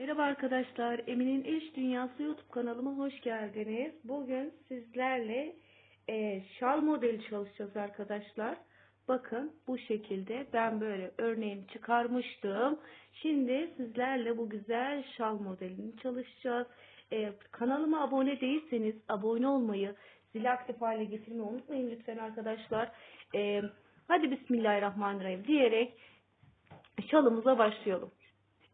Merhaba arkadaşlar, Emin'in İş Dünyası YouTube kanalıma hoş geldiniz. Bugün sizlerle e, şal modeli çalışacağız arkadaşlar. Bakın bu şekilde ben böyle örneğini çıkarmıştım. Şimdi sizlerle bu güzel şal modelini çalışacağız. E, kanalıma abone değilseniz abone olmayı, zil aktif hale getirmeyi unutmayın lütfen arkadaşlar. E, hadi Bismillahirrahmanirrahim diyerek şalımıza başlayalım.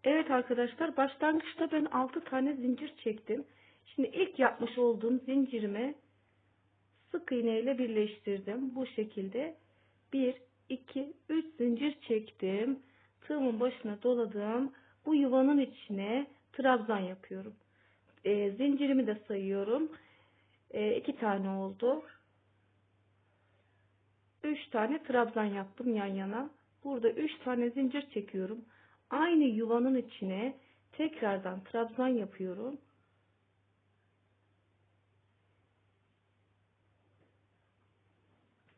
Evet arkadaşlar başlangıçta ben 6 tane zincir çektim. Şimdi ilk yapmış olduğum zincirimi sık iğne ile birleştirdim. Bu şekilde 1, 2, 3 zincir çektim. Tığımın başına doladım. Bu yuvanın içine trabzan yapıyorum. E, zincirimi de sayıyorum. E, 2 tane oldu. 3 tane trabzan yaptım yan yana. Burada 3 tane zincir çekiyorum. Aynı yuvanın içine tekrardan trabzan yapıyorum.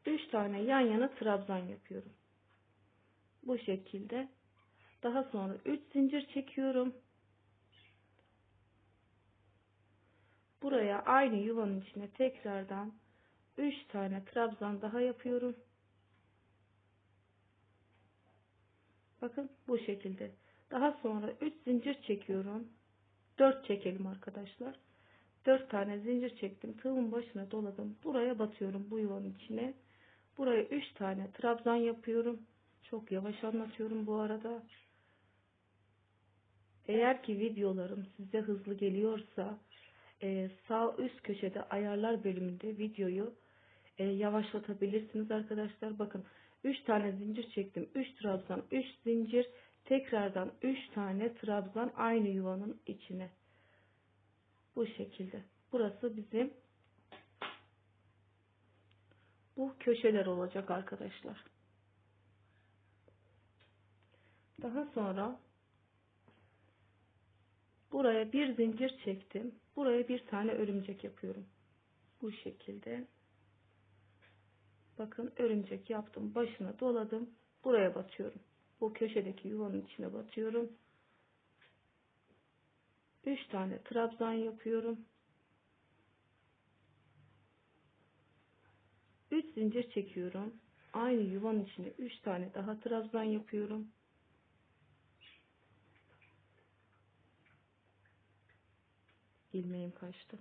Üç tane yan yana trabzan yapıyorum. Bu şekilde. Daha sonra 3 zincir çekiyorum. Buraya aynı yuvanın içine tekrardan 3 tane trabzan daha yapıyorum. Bakın bu şekilde. Daha sonra 3 zincir çekiyorum. 4 çekelim arkadaşlar. 4 tane zincir çektim. Tığımın başına doladım. Buraya batıyorum bu yuvanın içine. Buraya 3 tane trabzan yapıyorum. Çok yavaş anlatıyorum bu arada. Eğer ki videolarım size hızlı geliyorsa e, sağ üst köşede ayarlar bölümünde videoyu e, yavaşlatabilirsiniz arkadaşlar. Bakın 3 tane zincir çektim. 3 trabzan, 3 zincir. Tekrardan 3 tane trabzan aynı yuvanın içine. Bu şekilde. Burası bizim bu köşeler olacak arkadaşlar. Daha sonra buraya bir zincir çektim. Buraya bir tane örümcek yapıyorum. Bu şekilde. Bakın örümcek yaptım. Başına doladım. Buraya batıyorum. Bu köşedeki yuvanın içine batıyorum. 3 tane trabzan yapıyorum. 3 zincir çekiyorum. Aynı yuvanın içine 3 tane daha trabzan yapıyorum. İlmeğim kaçtı.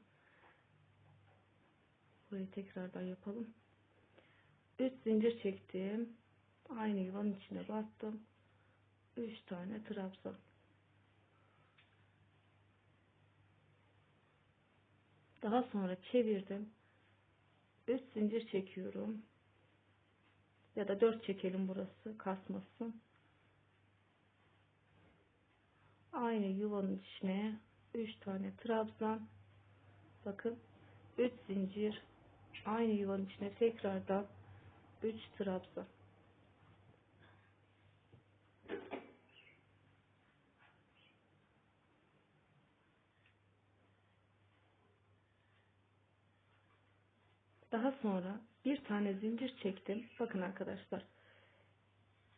Burayı tekrardan yapalım. 3 zincir çektim. Aynı yuvanın içine battım. 3 tane trabzan. Daha sonra çevirdim. 3 zincir çekiyorum. Ya da 4 çekelim burası kasmasın. Aynı yuvanın içine 3 tane trabzan. Bakın 3 zincir aynı yuvanın içine tekrardan 3 trabzan. Daha sonra bir tane zincir çektim. Bakın arkadaşlar.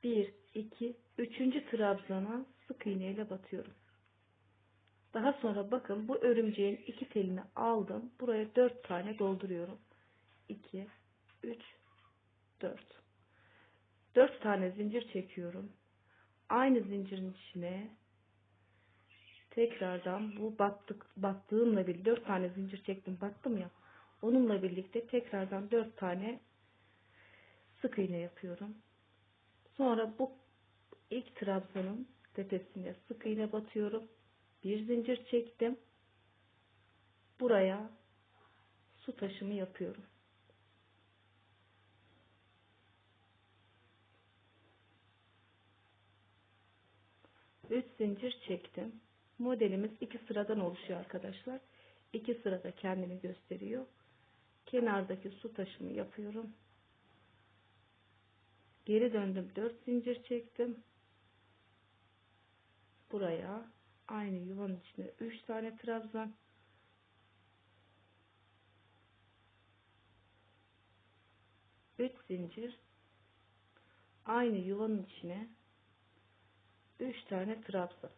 1, 2, 3. trabzana sık iğne ile batıyorum. Daha sonra bakın bu örümceğin iki telini aldım. Buraya 4 tane dolduruyorum. 2, 3, 4. 4 tane zincir çekiyorum. Aynı zincirin içine tekrardan bu battık, battığımla birlikte 4 tane zincir çektim battım ya. Onunla birlikte tekrardan 4 tane sık iğne yapıyorum. Sonra bu ilk trabzanın tepesine sık iğne batıyorum. Bir zincir çektim. Buraya su taşımı yapıyorum. 3 zincir çektim. Modelimiz iki sıradan oluşuyor arkadaşlar. İki sırada kendini gösteriyor. Kenardaki su taşımı yapıyorum. Geri döndüm 4 zincir çektim. Buraya aynı yuvanın içine 3 tane trabzan. Üç zincir aynı yuvanın içine 3 tane trabzan.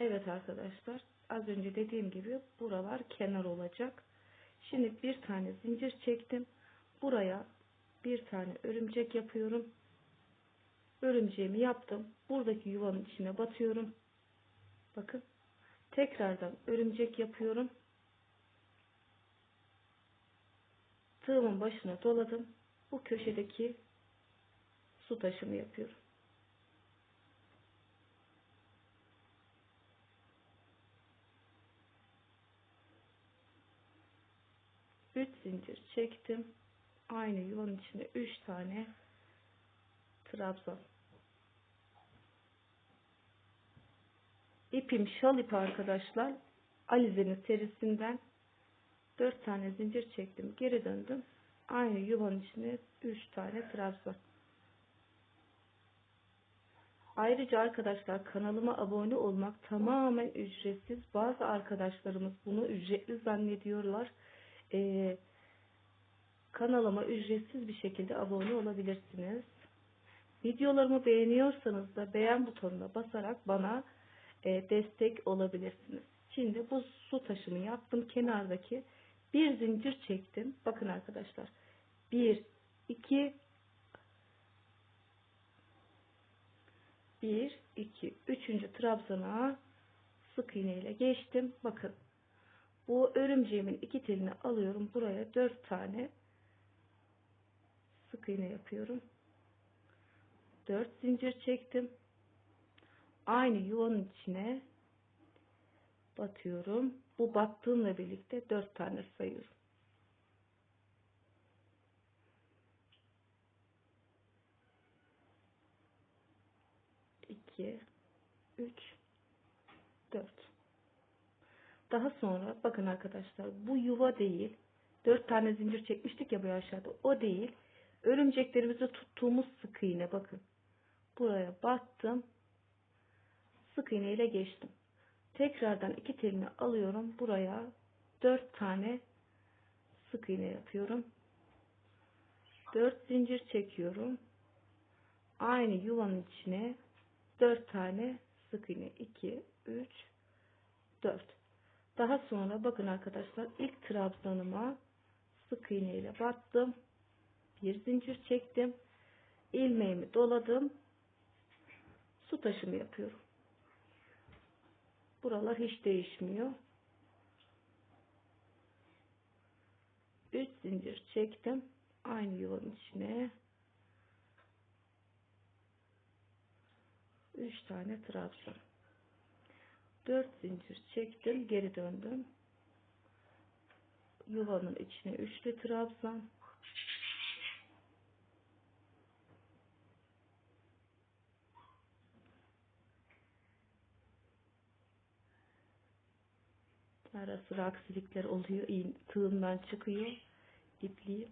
Evet arkadaşlar az önce dediğim gibi buralar kenar olacak. Şimdi bir tane zincir çektim. Buraya bir tane örümcek yapıyorum. Örümceğimi yaptım. Buradaki yuvanın içine batıyorum. Bakın. Tekrardan örümcek yapıyorum. Tığımın başına doladım. Bu köşedeki su taşımı yapıyorum. 3 zincir çektim. Aynı yuvanın içine 3 tane trabzan. İpim şal ipi arkadaşlar. Alize'nin serisinden 4 tane zincir çektim. Geri döndüm. Aynı yuvanın içine 3 tane trabzan. Ayrıca arkadaşlar kanalıma abone olmak tamamen ücretsiz. Bazı arkadaşlarımız bunu ücretli zannediyorlar e, kanalıma ücretsiz bir şekilde abone olabilirsiniz. Videolarımı beğeniyorsanız da beğen butonuna basarak bana e, destek olabilirsiniz. Şimdi bu su taşımı yaptım. Kenardaki bir zincir çektim. Bakın arkadaşlar. Bir, iki, bir, iki, üçüncü trabzana sık iğne ile geçtim. Bakın bu örümceğimin iki telini alıyorum. Buraya dört tane sık iğne yapıyorum. Dört zincir çektim. Aynı yuvanın içine batıyorum. Bu battığımla birlikte dört tane sayıyorum. İki, üç, dört. Daha sonra bakın arkadaşlar bu yuva değil. Dört tane zincir çekmiştik ya bu aşağıda. O değil. Örümceklerimizi tuttuğumuz sık iğne bakın. Buraya battım. Sık iğne ile geçtim. Tekrardan iki telini alıyorum. Buraya dört tane sık iğne yapıyorum. Dört zincir çekiyorum. Aynı yuvanın içine dört tane sık iğne. 2, 3, 4. Daha sonra bakın arkadaşlar ilk trabzanıma sık iğne ile battım. Bir zincir çektim. ilmeğimi doladım. Su taşımı yapıyorum. Buralar hiç değişmiyor. 3 zincir çektim. Aynı yuvanın içine 3 tane trabzan. 4 zincir çektim geri döndüm yuvanın içine üçlü trabzan ara sıra aksilikler oluyor tığımdan çıkıyor ipliği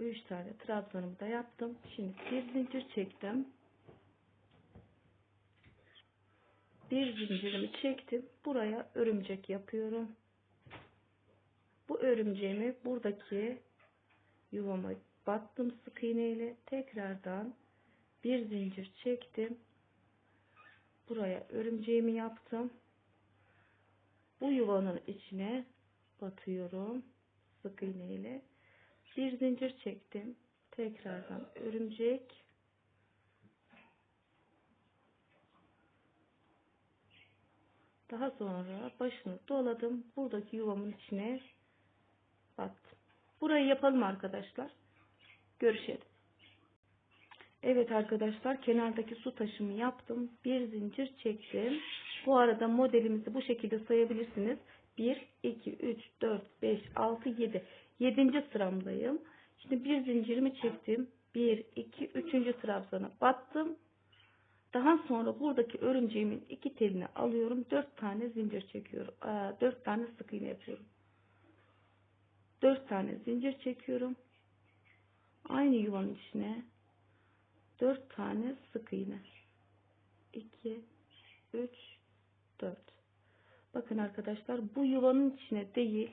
3 tane trabzanımı da yaptım. Şimdi bir zincir çektim. Bir zincirimi çektim. Buraya örümcek yapıyorum. Bu örümceğimi buradaki yuvama battım sık iğneyle. Tekrardan bir zincir çektim. Buraya örümceğimi yaptım. Bu yuvanın içine batıyorum. Sık iğneyle bir zincir çektim. Tekrardan örümcek. Daha sonra başını doladım. Buradaki yuvamın içine battım. Burayı yapalım arkadaşlar. Görüşelim Evet arkadaşlar kenardaki su taşımı yaptım. Bir zincir çektim. Bu arada modelimizi bu şekilde sayabilirsiniz. 1, 2, 3, 4, 5, 6, 7. 7. sıramdayım. Şimdi bir zincirimi çektim. 1, 2, 3. trabzana battım. Daha sonra buradaki örümceğimin iki telini alıyorum. 4 tane zincir çekiyorum. 4 tane sık iğne yapıyorum. 4 tane zincir çekiyorum. Aynı yuvanın içine 4 tane sık iğne. 2, 3, 4. Bakın arkadaşlar bu yuvanın içine değil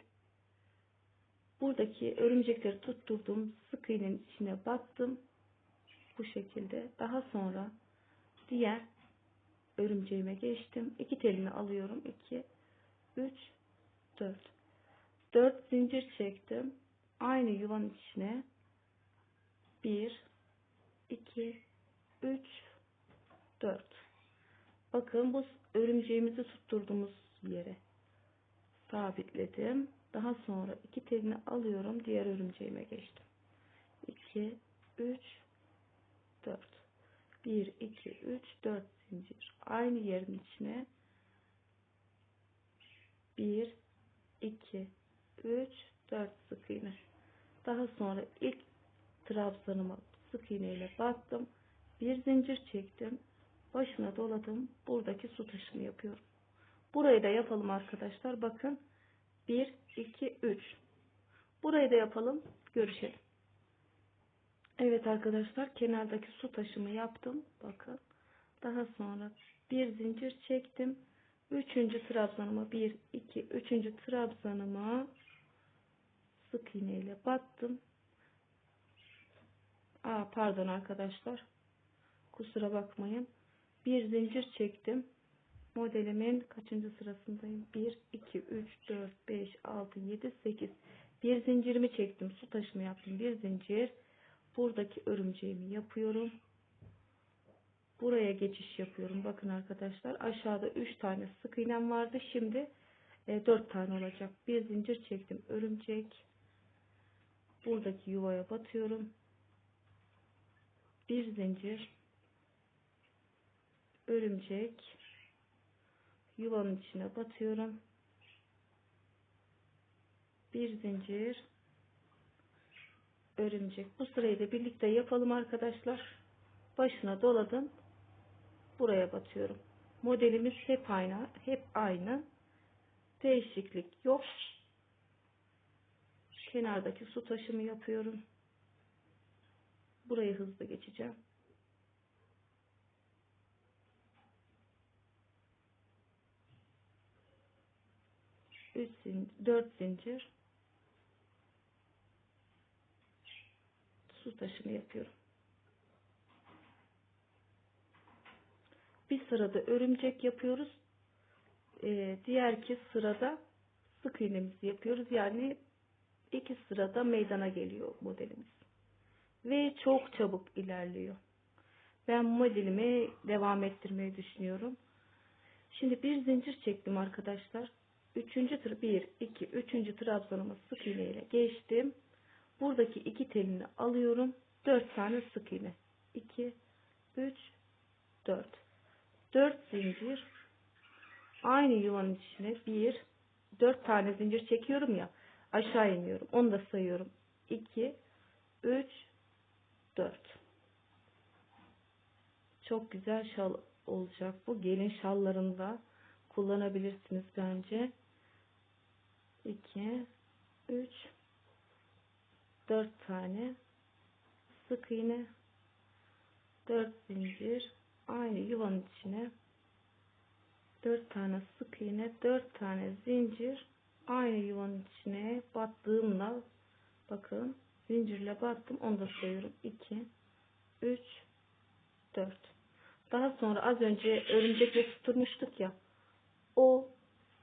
buradaki örümcekleri tutturdum sık iğnenin içine battım Bu şekilde. Daha sonra diğer örümceğime geçtim. İki telini alıyorum. 2, 3, 4. 4 zincir çektim. Aynı yuvanın içine 1, 2, 3, 4. Bakın bu örümceğimizi tutturduğumuz yere sabitledim. Daha sonra iki telini alıyorum. Diğer örümceğime geçtim. 2, 3, 4. 1, 2, 3, 4 zincir. Aynı yerin içine 1, 2, 3, 4 sık iğne. Daha sonra ilk trabzanıma sık iğne ile battım. Bir zincir çektim. Başına doladım. Buradaki su taşını yapıyorum. Burayı da yapalım arkadaşlar. Bakın. 1, 2, 3. Burayı da yapalım. Görüşelim. Evet arkadaşlar. Kenardaki su taşımı yaptım. Bakın. Daha sonra bir zincir çektim. Üçüncü trabzanıma 1, 2, üçüncü trabzanıma sık iğne ile battım. Aa, pardon arkadaşlar. Kusura bakmayın. Bir zincir çektim. Modelimin kaçıncı sırasındayım? 1, 2, 3, 4, 5, 6, 7, 8. Bir zincirimi çektim. Su taşımı yaptım. Bir zincir. Buradaki örümceğimi yapıyorum. Buraya geçiş yapıyorum. Bakın arkadaşlar. Aşağıda 3 tane sık iğnem vardı. Şimdi 4 tane olacak. Bir zincir çektim. Örümcek. Buradaki yuvaya batıyorum. Bir zincir. Örümcek. Yuvanın içine batıyorum. Bir zincir. Örümcek. Bu sırayı da birlikte yapalım arkadaşlar. Başına doladım. Buraya batıyorum. Modelimiz hep aynı. Hep aynı. Değişiklik yok. Kenardaki su taşımı yapıyorum. Burayı hızlı geçeceğim. Üç zincir, dört zincir. Su taşımı yapıyorum. Bir sırada örümcek yapıyoruz. Ee, diğer iki sırada sık iğnemizi yapıyoruz. Yani iki sırada meydana geliyor modelimiz. Ve çok çabuk ilerliyor. Ben modelimi devam ettirmeyi düşünüyorum. Şimdi bir zincir çektim arkadaşlar. Üçüncü tır bir, iki, üçüncü trabzanımı sık iğne ile geçtim. Buradaki iki telini alıyorum. Dört tane sık iğne. İki, üç, dört. Dört zincir. Aynı yuvanın içine bir, dört tane zincir çekiyorum ya. Aşağı iniyorum. Onu da sayıyorum. İki, üç, dört. Çok güzel şal olacak bu. Gelin şallarında kullanabilirsiniz bence. 2 3 4 tane sık iğne 4 zincir aynı yuvanın içine 4 tane sık iğne 4 tane zincir aynı yuvanın içine battığımla bakın zincirle battım onu da sayıyorum 2 3 4 daha sonra az önce örümcekle tutturmuştuk ya o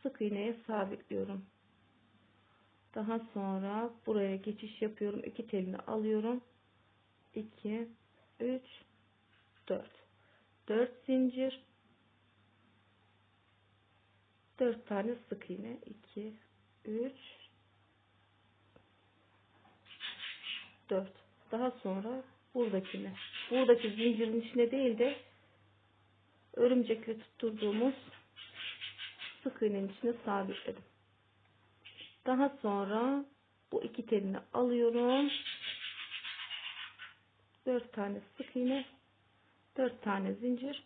sık iğneye sabitliyorum daha sonra buraya geçiş yapıyorum. İki telini alıyorum. 2 3 4 4 zincir 4 tane sık iğne 2 3 4 daha sonra buradakine buradaki zincirin içine değil de örümcekle tutturduğumuz sık iğnenin içine sabitledim. Daha sonra bu iki telini alıyorum. 4 tane sık iğne, 4 tane zincir.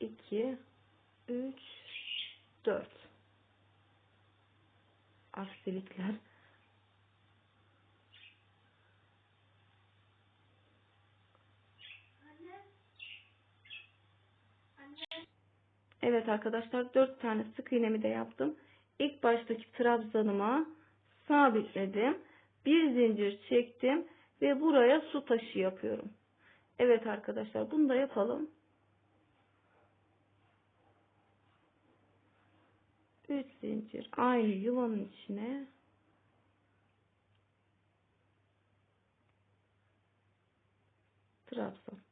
2 3 4 aksilikler Evet arkadaşlar 4 tane sık iğnemi de yaptım. İlk baştaki trabzanıma sabitledim. Bir zincir çektim Ve buraya su taşı yapıyorum. Evet arkadaşlar bunu da yapalım. 3 zincir aynı yuvanın içine trabzan.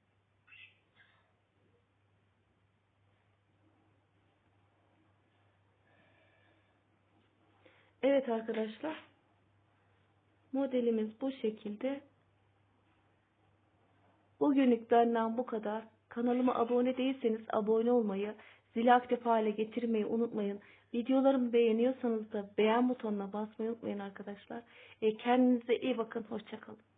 Evet arkadaşlar. Modelimiz bu şekilde. Bugünlük benden bu kadar. Kanalıma abone değilseniz abone olmayı, zili aktif hale getirmeyi unutmayın. Videolarımı beğeniyorsanız da beğen butonuna basmayı unutmayın arkadaşlar. E, kendinize iyi bakın. Hoşçakalın.